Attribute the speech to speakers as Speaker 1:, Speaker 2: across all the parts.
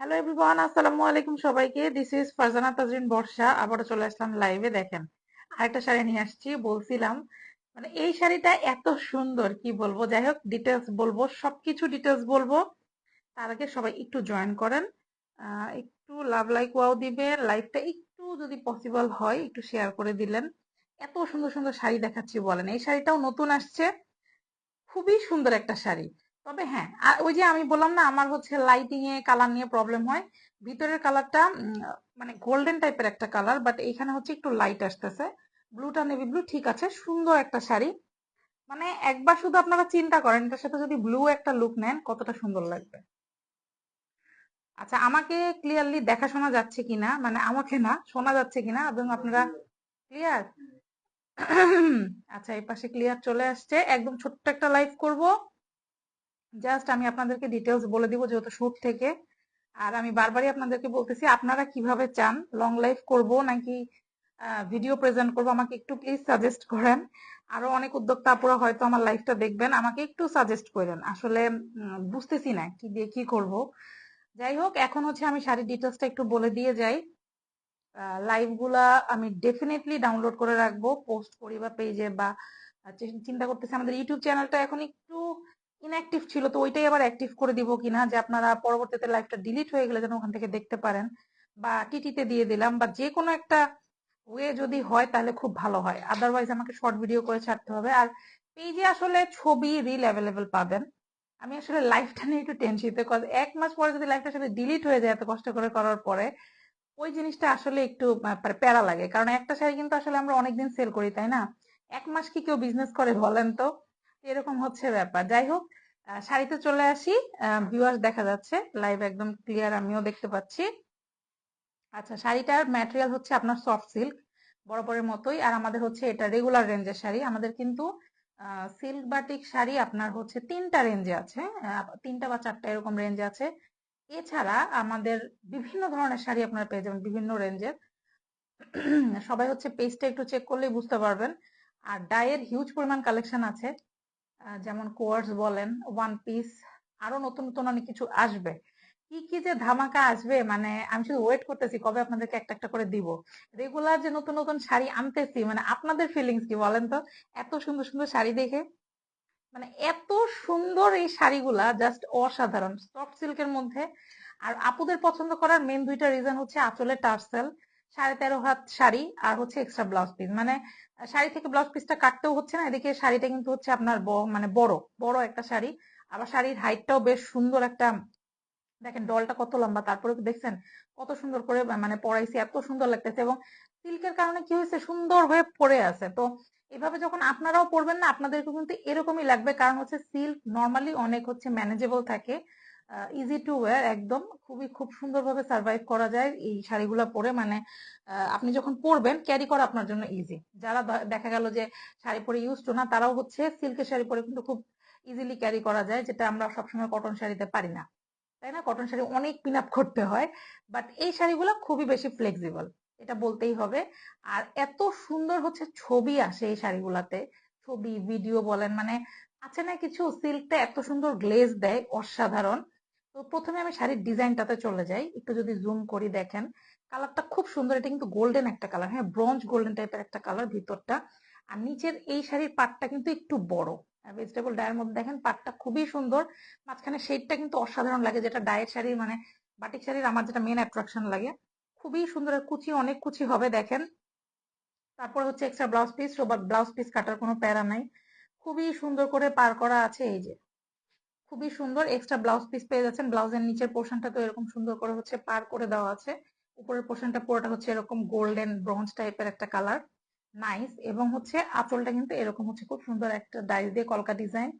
Speaker 1: Hello everyone আসসালামু আলাইকুম সবাইকে। This is Farzana Tajrin Barsha. আবারও চলে আসলাম লাইভে দেখেন। আরেকটা শাড়ি নিয়ে আসছি, বলছিলাম মানে এই শাড়িটা এত সুন্দর, কি বলব? যাই হোক ডিটেলস বলব, সবকিছু ডিটেলস বলব। তার আগে সবাই একটু জয়েন করেন। একটু লাভ লাইক ওয়াও দিবে লাইভটা একটু যদি পসিবল হয়, একটু শেয়ার করে দিলেন। এত সুন্দর সুন্দর শাড়ি দেখাচ্ছি বলেন। এই শাড়িটাও নতুন আসছে। খুবই সুন্দর একটা শাড়ি। তবে হ্যাঁ আর ওই যে আমি বললাম না, আমার হচ্ছে লাইটিং এ কালার নিয়ে প্রবলেম হয়। ভিতরের কালারটা মানে গোল্ডেন টাইপের একটা কালার বাট এখানে হচ্ছে একটু লাইট আসতেছে। ব্লুটা নেভি ব্লু ঠিক আছে, সুন্দর একটা শাড়ি। মানে একবার শুধু আপনারা চিন্তা করেন, এটার সাথে যদি ব্লু একটা লুক নেন, কতটা সুন্দর লাগবে। আচ্ছা আমাকে ক্লিয়ারলি দেখা শোনা যাচ্ছে কিনা মানে আমাকে না, শোনা যাচ্ছে কিনা, এবং আপনারা ক্লিয়ার আচ্ছা এই পাশে ক্লিয়ার চলে আসছে। একদম ছোট্ট একটা লাইভ করব। জাস্ট আমি আপনাদেরকে ডিটেলস বলে দিব যেহেতু শুট থেকে। আর আমি বারবারই আপনাদেরকে বলতেছি, আপনারা কীভাবে চান? লং লাইভ করব নাকি ভিডিও প্রেজেন্ট করব? আমাকে একটু প্লিজ সাজেস্ট করেন। আরও অনেক উদ্যোক্তা আপুরা হয়তো আমার লাইভটা দেখবেন। আমাকে একটু সাজেস্ট করেন। আসলে বুঝতেছি না কি দিয়ে কি করব। যাই হোক, এখন হচ্ছে আমি শাড়ির ডিটেলসটা একটু বলে দিয়ে যাই। লাইভগুলা আমি ডেফিনেটলি ডাউনলোড করে রাখব পোস্ট করি বা পেজে বা চিন্তা করতেছি আমাদের ইউটিউব চ্যানেলটা এখন একটু ইনঅ্যাক্টিভ ছিল, তো ওইটাই আবার অ্যাক্টিভ করে দিব কিনা, যে আপনারা পরবর্তীতে লাইভটা ডিলিট হয়ে গেলে যেন ওখান থেকে দেখতে পারেন, বা টিটিতে দিয়ে দিলাম, বা যে কোনো একটা ওয়ে যদি হয় তাহলে খুব ভালো হয় আদারওয়াইজ আমাকে শর্ট ভিডিও করে ছাড়তে হবে, আর পেজে আসলে ছবি রিল অ্যাভেলেবেল পাবেন, আমি আসলে লাইফটা নিয়ে একটু টেনশন এক মাস পরে যদি লাইফটা সাথে ডিলিট হয়ে যায়, এত কষ্ট করে করার পরে ওই জিনিসটা আসলে একটু প্যারা লাগে। কারণ একটা শাড়ি কিন্তু আসলে আমরা অনেকদিন সেল করি, তাই না? এক মাস কি কেউ বিজনেস করে বলেন তো? এরকম হচ্ছে ব্যাপার। যাই হোক শাড়িতে চলে আসি। ভিউয়ার্স দেখা যাচ্ছে। লাইভ একদম ক্লিয়ার আমিও দেখতে পাচ্ছি। আচ্ছা শাড়িটার ম্যাটেরিয়াল হচ্ছে আপনার সফট সিল্ক বরাবরের মতোই। আর আমাদের হচ্ছে এটা রেগুলার রেঞ্জের শাড়ি। আমাদের কিন্তু সিল্ক বাটিক শাড়ি আপনার হচ্ছে তিনটা রেঞ্জে আছে। তিনটা বা চারটা এরকম রেঞ্জ আছে। এছাড়া আমাদের বিভিন্ন ধরনের শাড়ি আপনারা পেয়ে যাবেন, বিভিন্ন রেঞ্জের সবাই হচ্ছে পেজটা একটু চেক করলেই বুঝতে পারবেন। আর ডায়ের হিউজ পরিমাণ কালেকশন আছে। যেমন কোয়ার্স বলেন ওয়ান পিস আরও নতুন নতুন অনেক কিছু আসবে। কি কি যে ধামাকা আসবে মানে আমি শুধু ওয়েট করতেছি কবে আপনাদেরকে একটা একটা করে দিব। রেগুলার যে নতুন নতুন শাড়ি আনতেছি মানে আপনাদের ফিলিংস কি বলেন তো? এত সুন্দর সুন্দর শাড়ি দেখে। মানে এত সুন্দর এই শাড়িগুলা জাস্ট অসাধারণ। সফট সিল্কের মধ্যে। আর আপুদের পছন্দ করার মেন দুইটা রিজন হচ্ছে আঁচলে টার্সেল সাড়ে তেরো হাত শাড়ি আর হচ্ছে এক্সট্রা ব্লাউজ পিস মানে শাড়ি থেকে ব্লাউজ পিসটা কাটতেও হচ্ছে না, এদিকে শাড়িটা কিন্তু হচ্ছে আপনার মানে বড় বড় একটা শাড়ি। আবার শাড়ির হাইটটাও বেশ সুন্দর একটা, দেখেন ডলটা কত লম্বা তারপরে দেখছেন? কত সুন্দর করে মানে পড়াইছি এত সুন্দর লাগতেছে। এবং সিল্কের কারণে কি হয়েছে? সুন্দর হয়ে পড়ে আছে। তো এভাবে যখন আপনারাও পড়বেন না আপনাদেরকে কিন্তু এরকমই লাগবে। কারণ হচ্ছে সিল্ক নর্মালি অনেক হচ্ছে ম্যানেজেবল থাকে। ইজি টু ওয়ার একদম। খুবই খুব সুন্দরভাবে সার্ভাইভ করা যায় এই শাড়িগুলো পরে। মানে আপনি যখন পরবেন ক্যারি করা আপনার জন্য ইজি যারা দেখা গেল যে শাড়ি পরে ইউজ টু না, তারাও হচ্ছে সিল্কের শাড়ি পরে কিন্তু খুব ইজিলি ক্যারি করা যায়, যেটা আমরা সবসময় কটন শাড়িতে পারি না। তাই না? কটন শাড়ি অনেক পিন আপ করতে হয়। বাট এই শাড়িগুলো খুবই বেশি ফ্লেক্সিবল এটা বলতেই হবে। আর এত সুন্দর হচ্ছে ছবি আসে এই শাড়িগুলাতে। ছবি ভিডিও বলেন মানে আছে না কিছু সিল্কটা এত সুন্দর গ্লেজ দেয়, অসাধারণ। তো প্রথমে আমি শাড়ির ডিজাইনটাতে চলে যাই। একটু যদি জুম করি দেখেন কালারটা খুব সুন্দর। এটা কিন্তু গোল্ডেন একটা কালার হ্যাঁ ব্রঞ্জ গোল্ডেন টাইপের একটা কালার ভিতরটা। আর নিচের এই শাড়ির পাটটা কিন্তু একটু বড়। ভেজিটেবল ডায়ের মধ্যে দেখেন, পাটটা খুবই সুন্দর। মাঝখানে শেডটা কিন্তু অসাধারণ লাগে, যেটা ডায়ের শাড়ি মানে বাটিক শাড়ির আমার যেটা মেন অ্যাট্রাকশন লাগে। খুবই সুন্দর কুচি, অনেক কুচি হবে, দেখেন। তারপর হচ্ছে extra blouse piece blouse piece কাটার কোনো প্যারা নাই। খুবই সুন্দর করে পার করা আছে, এই যে। খুবই সুন্দর এক্সট্রা ব্লাউজ পিস পেয়ে যাচ্ছেন। ব্লাউজের নিচের পোর্শনটা তো এরকম সুন্দর করে হচ্ছে পার করে দেওয়া আছে। উপরের পোর্শনটা পুরোটা হচ্ছে এরকম গোল্ডেন ব্রঞ্জ টাইপের একটা কালার নাইস এবং হচ্ছে আঁচলটা কিন্তু এরকম হচ্ছে, খুব সুন্দর একটা ডাইস দিয়ে কলকা ডিজাইন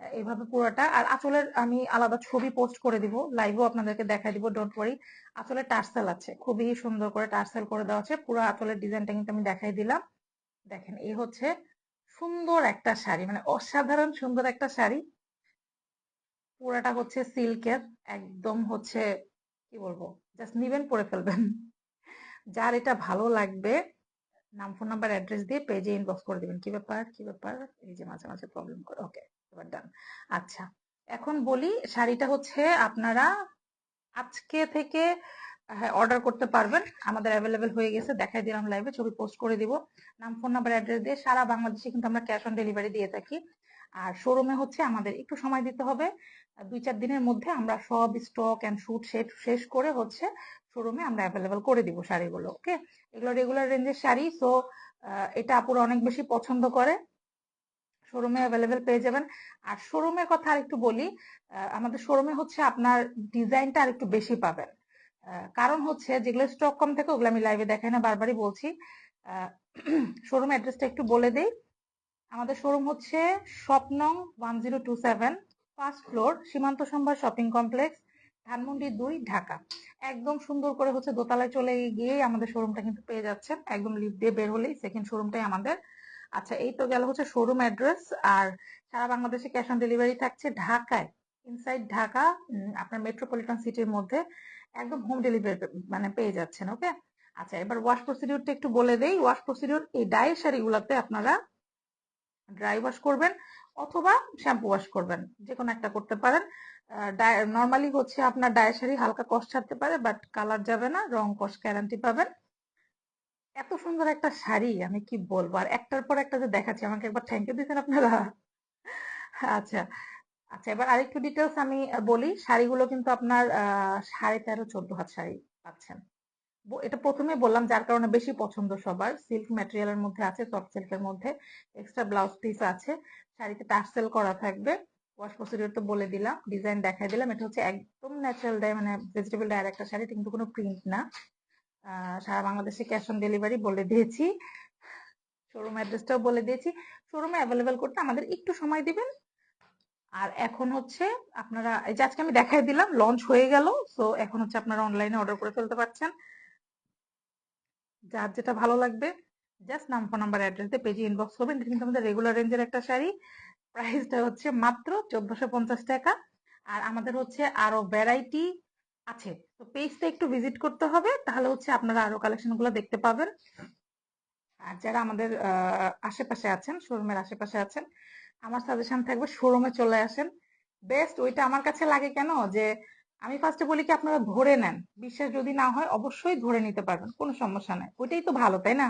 Speaker 1: এইভাবে পুরোটা। আর আঁচলের আমি আলাদা ছবি পোস্ট করে দিব লাইভও আপনাদেরকে দেখাই দিব ডোন্ট ওয়ারি আঁচলে টার্সেল আছে, খুবই সুন্দর করে টার্সেল করে দেওয়া আছে, পুরো আঁচলের ডিজাইনটা কিন্তু আমি দেখাই দিলাম। দেখেন, এই হচ্ছে সুন্দর একটা শাড়ি মানে অসাধারণ সুন্দর একটা শাড়ি। পুরাটা হচ্ছে সিল্কের, একদম হচ্ছে, কি বলব জাস্ট নিবেন, পরে ফেলবেন। যার এটা ভালো লাগবে, নাম ফোন নাম্বার অ্যাড্রেস দিয়ে পেজে ইনবক্স করে দিবেন। কি ব্যাপার? কি ব্যাপার? এই যে মাঝে মাঝে প্রবলেম করে ওকে এবার ডান আচ্ছা এখন বলি শাড়িটা হচ্ছে আপনারা আজকে থেকে অর্ডার করতে পারবেন। আমাদের অ্যাভেলেবেল হয়ে গেছে, দেখাই দিলাম লাইভে ছবি পোস্ট করে দিব। নাম ফোন নাম্বার অ্যাড্রেস দিয়ে সারা বাংলাদেশে কিন্তু আমরা ক্যাশ অন ডেলিভারি দিয়ে থাকি। আর শোরুমে হচ্ছে আমাদের একটু সময় দিতে হবে। দুই চার দিনের মধ্যে আমরা সব স্টক অ্যান্ড শুট সেট শেষ করে হচ্ছে শোরুমে আমরা অ্যাভেলেবেল করে দিব শাড়িগুলো ওকে এগুলো রেগুলার রেঞ্জের শাড়ি সো এটা আপুরা অনেক বেশি পছন্দ করে। শোরুমে অ্যাভেলেবেল পেয়ে যাবেন। আর শোরুমের কথা আর একটু বলি আমাদের শোরুমে হচ্ছে আপনার ডিজাইনটা আর একটু বেশি পাবেন। কারণ হচ্ছে যেগুলো স্টক কম থাকে ওগুলো আমি লাইভে দেখাই না, বারবারই বলছি। শোরুম অ্যাড্রেসটা একটু বলে দেই। আমাদের শোরুম হচ্ছে স্বপ্নং one zero two seven first floor Simanto Sambhar shopping complex Dhanmondi দুই, ঢাকা। একদম সুন্দর করে হচ্ছে দোতলায় চলে গিয়ে আমাদের শোরুমটা কিন্তু পেয়ে যাচ্ছেন। একদম লিফট দিয়ে বের হলেই সেকেন্ড শোরুমটাই আমাদের আচ্ছা এই তো গেল হচ্ছে শোরুম অ্যাড্রেস আর সারা বাংলাদেশে ক্যাশ অন ডেলিভারি থাকছে ঢাকায় ইনসাইড ঢাকা আপনার মেট্রোপলিটন সিটির মধ্যে একদম হোম ডেলিভারি মানে পেয়ে যাচ্ছেন ওকে আচ্ছা এবার ওয়াশ প্রসিডিউরটা একটু বলে দেই। ওয়াশ প্রসিডিউর এই ডায়ের শাড়িগুলোতে আপনারা ড্রাই ওয়াশ করবেন অথবা শ্যাম্পু ওয়াশ করবেন যে কোনো একটা করতে পারেন। নর্মালি হচ্ছে আপনার ডায়ের শাড়ি হালকা কষ ছাড়তে পারে বাট কালার যাবে না, রং কষ গ্যারান্টি পাবেন। এত সুন্দর একটা শাড়ি, আমি কি বলব? আর একটার পর একটা যে দেখাচ্ছি, আমাকে একবার থ্যাংক ইউ দিচ্ছেন আপনারা? আচ্ছা আচ্ছা এবার আরেকটু ডিটেলস আমি বলি। শাড়িগুলো কিন্তু আপনার সাড়ে তেরো, চোদ্দ হাত শাড়ি পাচ্ছেন। এটা প্রথমে বললাম, যার কারণে বেশি পছন্দ সবার। সিল্ক ম্যাটেরিয়ালের মধ্যে আছে সফট সিল্কের মধ্যে। এক্সট্রা ব্লাউজ পিস আছে। শাড়িতে টার্সেল করা থাকবে। ওয়াশ প্রসিডিওর তো বলে দিলাম ডিজাইন দেখাই দিলাম। এটা হচ্ছে একদম ন্যাচারাল মানে ভেজিটেবল ডায়ের একটা শাড়ি কিন্তু কোনো প্রিন্ট না। সারা বাংলাদেশে ক্যাশ অন ডেলিভারি বলে দিয়েছি। শোরুম অ্যাড্রেসটাও বলে দিয়েছি। শোরুমে অ্যাভেলেবেল করতে আমাদের একটু সময় দিবেন। আর এখন হচ্ছে আপনারা, এই যে আজকে আমি দেখাই দিলাম লঞ্চ হয়ে গেল। সো এখন হচ্ছে আপনারা অনলাইনে অর্ডার করে ফেলতে পারছেন। যার যেটা ভালো লাগবে জাস্ট নাম ফোন নাম্বার অ্যাড্রেস দিয়ে পেজে ইনবক্স করবেন। কিন্তু আমাদের রেগুলার রেঞ্জের একটা শাড়ি। প্রাইসটা হচ্ছে মাত্র চোদ্দশো পঞ্চাশ টাকা। আর আমাদের হচ্ছে আরও ভ্যারাইটি আছে। তো পেজটা একটু ভিজিট করতে হবে, তাহলে হচ্ছে আপনারা আরও কালেকশনগুলো দেখতে পাবেন। আর যারা আমাদের আশেপাশে আছেন শোরুমের আশেপাশে আছেন, আমার সাজেশন থাকবে শোরুমে চলে আসেন। বেস্ট ওইটা আমার কাছে লাগে কেন? যে আমি ফার্স্টে বলি কি, আপনারা ধরে নেন। বিশ্বাস যদি না হয়, অবশ্যই ধরে নিতে পারবেন, কোনো সমস্যা নাই। ওইটাই তো ভালো, তাই না?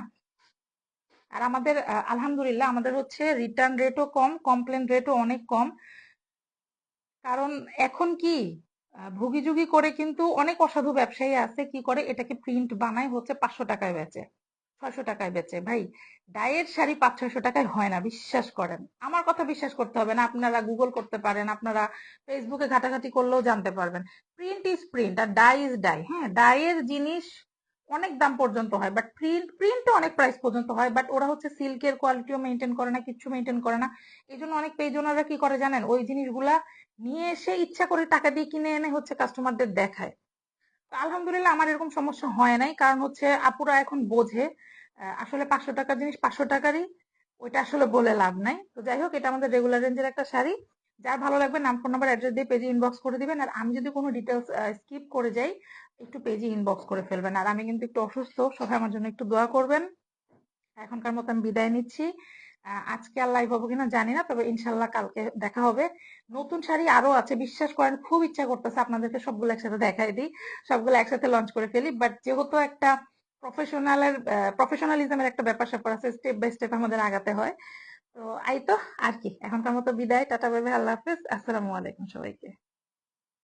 Speaker 1: আর আমাদের আলহামদুলিল্লাহ আমাদের হচ্ছে রিটার্ন রেটও কম কমপ্লেন রেটও অনেক কম। কারণ এখন কি? ভুগিযুগি করে কিন্তু অনেক অসাধু ব্যবসায়ী আছে, কি করে? এটাকে প্রিন্ট বানায় হচ্ছে পাঁচশো টাকায় বেচে, ছয়শো টাকায় বেচে। ভাই, ডায়ের শাড়ি পাঁচ, ছয়শো টাকায় হয় না, বিশ্বাস করেন। আমার কথা বিশ্বাস করতে হবে না, আপনারা গুগল করতে পারেন, আপনারা ফেসবুকে ঘাটাঘাটি করলেও জানতে পারবেন। প্রিন্ট ইজ প্রিন্ট আর ডাই ইজ ডাই হ্যাঁ? ডায়ের জিনিস অনেক দাম পর্যন্ত হয় বাট প্রিন্ট প্রিন্টও অনেক প্রাইস পর্যন্ত হয় বাট ওরা হচ্ছে সিল্কের কোয়ালিটিও মেনটেন করে না কিছু মেনটেন করে না। এই জন্য অনেক পেজ ওনারা কি করে জানেন? ওই জিনিসগুলা নিয়ে এসে ইচ্ছা করে টাকা দিয়ে কিনে এনে হচ্ছে কাস্টমারদের দেখায়। আলহামদুলিল্লাহ আমার এরকম সমস্যা হয় নাই, কারণ হচ্ছে আপুরা এখন বোঝে আসলে পাঁচশো টাকার জিনিস পাঁচশো টাকারই, ওইটা আসলে বলে লাভ নাই। তো যাই হোক, এটা আমাদের রেগুলার রেঞ্জের একটা শাড়ি। যার ভালো লাগবে নাম ফোন নাম্বার অ্যাড্রেস দিয়ে পেজে ইনবক্স করে দিবেন। আর আমি যদি কোনো ডিটেলস স্কিপ করে যাই একটু পেজে ইনবক্স করে ফেলবেন। আর আমি কিন্তু একটু অসুস্থ, সবাই আমার জন্য একটু দোয়া করবেন। এখনকার মতো আমি বিদায় নিচ্ছি। আজকে আর লাইভ হব কিনা জানি না, তবে ইনশাল্লাহ কালকে দেখা হবে। নতুন শাড়ি আরও আছে, বিশ্বাস করেন, খুব ইচ্ছা করতেছে আপনাদেরকে সবগুলো একসাথে দেখাই দিই। সবগুলো একসাথে লঞ্চ করে ফেলি বাট যেহেতু একটা প্রফেশনালের প্রফেশনালিজমের একটা ব্যাপার স্যাপার আছে স্টেপ বাই স্টেপ আমাদের আগাতে হয়। তো আই তো আর কি, এখনকার মতো বিদায়, টাটা বেবে আল্লাহ হাফেজ, আসসালামু আলাইকুম সবাইকে।